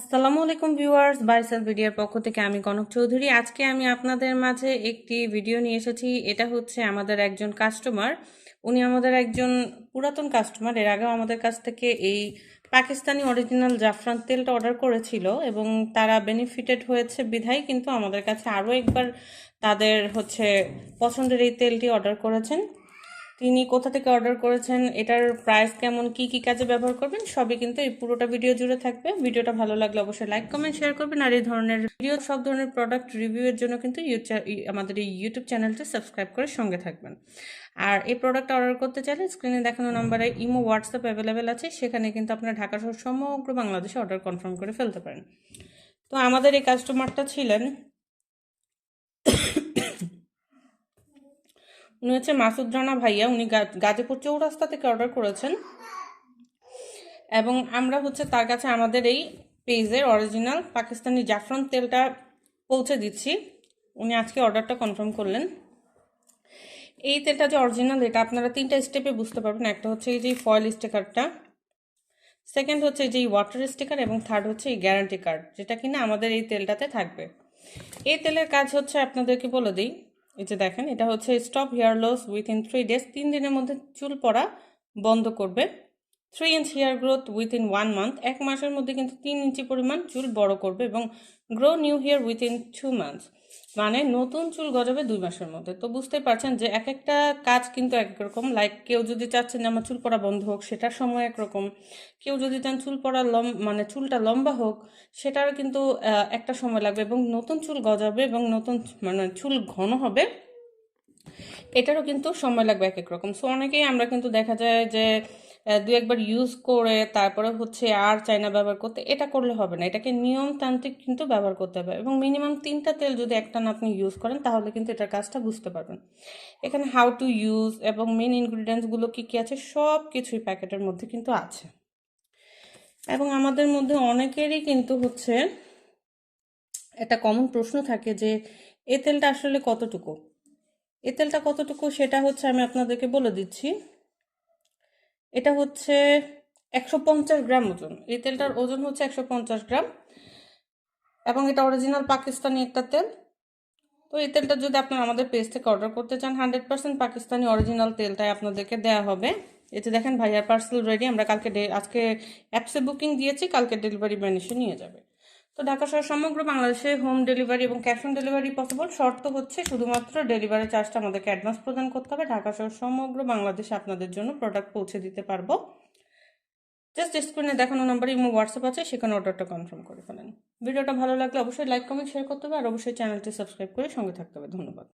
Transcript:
আসসালামু আলাইকুম ভিউয়ার্স বাইসেল ভিডিওর পক্ষ থেকে আমি কনক চৌধুরী। আজকে আমি আপনাদের মাঝে একটি ভিডিও নিয়ে এসেছি। এটা হচ্ছে আমাদের একজন কাস্টমার উনি আমাদের একজন পুরাতন কাস্টমার এর আগেও আমাদের কাছ থেকে এই পাকিস্তানি অরিজিনাল জাফরান তেলটা অর্ডার করেছিল এবং তারা বেনিফিটেড হয়েছে বিধায় কিন্তু আমাদের কাছে আরও একবার তাদের হচ্ছে পছন্দের এই তেলটি অর্ডার করেছেন। তিনি কোথা থেকে অর্ডার করেছেন, এটার প্রাইস কেমন, কি কি কাজে ব্যবহার করবেন, সবই কিন্তু এই পুরোটা ভিডিও জুড়ে থাকবে। ভিডিওটা ভালো লাগলে অবশ্যই লাইক কমেন্ট শেয়ার করবেন, আর এই ধরনের ভিডিও সব ধরনের প্রোডাক্ট রিভিউয়ের জন্য কিন্তু আমাদের এই ইউটিউব চ্যানেলটি সাবস্ক্রাইব করে সঙ্গে থাকবেন। আর এই প্রোডাক্ট অর্ডার করতে চাইলে স্ক্রিনে দেখানো নাম্বারে ইমো হোয়াটসঅ্যাপ অ্যাভেলেবেল আছে, সেখানে কিন্তু আপনার ঢাকা সহ সমগ্র বাংলাদেশে অর্ডার কনফার্ম করে ফেলতে পারেন। তো আমাদের এই কাস্টমারটা ছিলেন উনি হচ্ছে মাসুদ রানা ভাইয়া, উনি গাজীপুর চৌরাস্তা থেকে অর্ডার করেছেন। এবং আমরা হচ্ছে তার কাছে আমাদের এই পেজের অরিজিনাল পাকিস্তানি জাফরান তেলটা পৌঁছে দিচ্ছি। উনি আজকে অর্ডারটা কনফার্ম করলেন। এই তেলটা যে অরিজিনাল এটা আপনারা তিনটা স্টেপে বুঝতে পারবেন। একটা হচ্ছে এই যে ফয়েল স্টিকারটা সেকেন্ড হচ্ছে যে ওয়াটার স্টিকার এবং থার্ড হচ্ছে এই গ্যারান্টি কার্ড যেটা কিনা আমাদের এই তেলটাতে থাকবে। এই তেলের কাজ হচ্ছে আপনাদেরকে বলে দিই এই যে দেখেন, এটা হচ্ছে stop hair loss within three days তিন দিনের মধ্যে চুল পড়া বন্ধ করবে। Three inch hair growth within one month এক মাসের মধ্যে কিন্তু তিন ইঞ্চি পরিমাণ চুল বড় করবে এবং grow new hair within two months মানে নতুন চুল গজাবে দুই মাসের মধ্যে। তো বুঝতে পারছেন যে এক একটা কাজ কিন্তু এক রকম। লাইক কেউ যদি চাচ্ছেন যে আমার চুল পড়া বন্ধ হোক, সেটার সময় একরকম কেউ যদি চান চুল পড়া লম মানে চুলটা লম্বা হোক সেটার কিন্তু একটা সময় লাগবে এবং নতুন চুল গজাবে এবং নতুন মানে চুল ঘন হবে, এটারও কিন্তু সময় লাগবে এক এক রকম। সো অনেকেই আমরা কিন্তু দেখা যায় যে দু একবার ইউজ করে তারপরে হচ্ছে আর চাইনা ব্যবহার করতে, এটা করলে হবে না। এটাকে নিয়মতান্ত্রিক কিন্তু ব্যবহার করতে হবে। এবং মিনিমাম তিনটা তেল যদি একটানা আপনি ইউজ করেন, তাহলে কিন্তু এটার কাজটা বুঝতে পারবেন। এখানে হাউ টু ইউজ এবং মেন ইনগ্রিডিয়েন্টসগুলো কী কী আছে সব কিছুই প্যাকেটের মধ্যে কিন্তু আছে। এবং আমাদের মধ্যে অনেকেরই কিন্তু হচ্ছে একটা কমন প্রশ্ন থাকে যে, এ তেলটা আসলে কতটুকু? এ তেলটা কতটুকু সেটা হচ্ছে আমি আপনাদেরকে বলে দিচ্ছি। এটা হচ্ছে একশো পঞ্চাশ গ্রাম ওজন। এই তেলটার ওজন হচ্ছে একশো পঞ্চাশ গ্রাম। এবং এটা অরিজিনাল পাকিস্তানি একটা তেল। তো এই তেলটা যদি আপনারা আমাদের পেজ থেকে অর্ডার করতে চান হান্ড্রেড পার্সেন্ট পাকিস্তানি অরিজিনাল তেলটাই আপনাদেরকে দেওয়া হবে। এতে দেখেন ভাইয়ার পার্সেল রেডি আমরা কালকে আজকে অ্যাপসে বুকিং দিয়েছি, কালকে ডেলিভারি ম্যান এসে নিয়ে যাবে। তো ঢাকা শহর সমগ্র বাংলাদেশে হোম ডেলিভারি এবং ক্যাশ অন ডেলিভারি পসিবল শর্ত হচ্ছে শুধুমাত্র ডেলিভারি চার্জটা আমাদেরকে অ্যাডভান্স প্রদান করতে হবে। ঢাকা শহর সমগ্র বাংলাদেশে আপনাদের জন্য প্রোডাক্ট পৌঁছে দিতে পারব। জাস্ট স্ক্রিনে দেখানো নাম্বারে ইমো হোয়াটসঅ্যাপ আছে, সেখানে অর্ডারটা কনফার্ম করে ফেলেন। ভিডিওটা ভালো লাগলে অবশ্যই লাইক কমেন্ট শেয়ার করতে হবে। আর অবশ্যই চ্যানেলটি সাবস্ক্রাইব করে সঙ্গে থাকতে হবে। ধন্যবাদ।